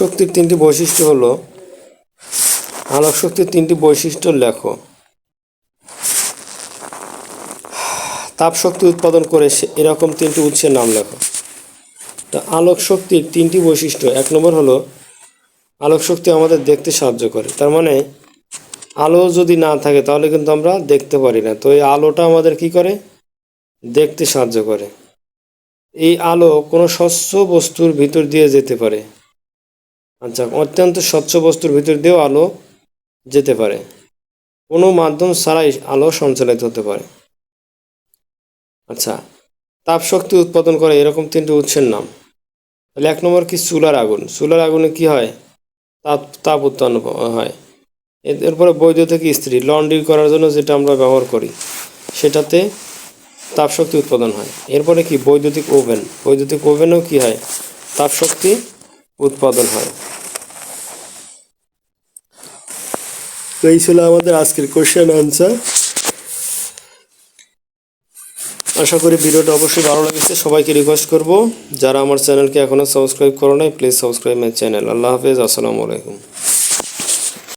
শক্তির তিনটি বৈশিষ্ট্য হলো আলোক শক্তির তিনটি বৈশিষ্ট্য লেখো। তাপ শক্তি উৎপাদন করে এরকম তিনটি উৎসের নাম লেখো। তা আলোক শক্তির তিনটি বৈশিষ্ট্য, এক নম্বর হলো, আলোক শক্তি আমাদের দেখতে সাহায্য করে। তার মানে আলো যদি না থাকে তাহলে কিন্তু আমরা দেখতে পারি না। তো এই আলোটা আমাদের কি করে? দেখতে সাহায্য করে। এই আলো কোনো স্বচ্ছ বস্তুর ভিতর দিয়ে যেতে পারে। আচ্ছা অত্যন্ত স্বচ্ছ বস্তুর ভিতর দিয়েও আলো যেতে পারে। কোনো মাধ্যম ছাড়াই আলো সঞ্চালিত হতে পারে। আচ্ছা তাপ শক্তি উৎপাদন করে এরকম তিনটি উৎসের নাম। তাহলে এক নম্বর কি চুলার আগুন? চুলার আগুনে কি হয়? তাপ তাপ উৎপন্ন হয়। এর- এরপরে বৈদ্যুতিক ইস্ত্রি লন্ড্রি করার জন্য যেটা আমরা ব্যবহার করি, সেটাতে তাপ শক্তি উৎপাদন হয়। এরপরে কি? বৈদ্যুতিক ওভেন। বৈদ্যুতিক ওভেনেও কি হয়? তাপ শক্তি উৎপাদন হয়। তো এই ছিল আমাদের আজকের কোয়েশ্চেন আনসার আশা করি ভিডিওটা অবশ্যই ভালো লেগেছে। সবাইকে রিকোয়েস্ট করব, যারা আমার চ্যানেলকে এখনও সাবস্ক্রাইব করো নাই প্লিজ সাবস্ক্রাইব মাই চ্যানেল আল্লাহ হাফেজ, আসসালামু আলাইকুম।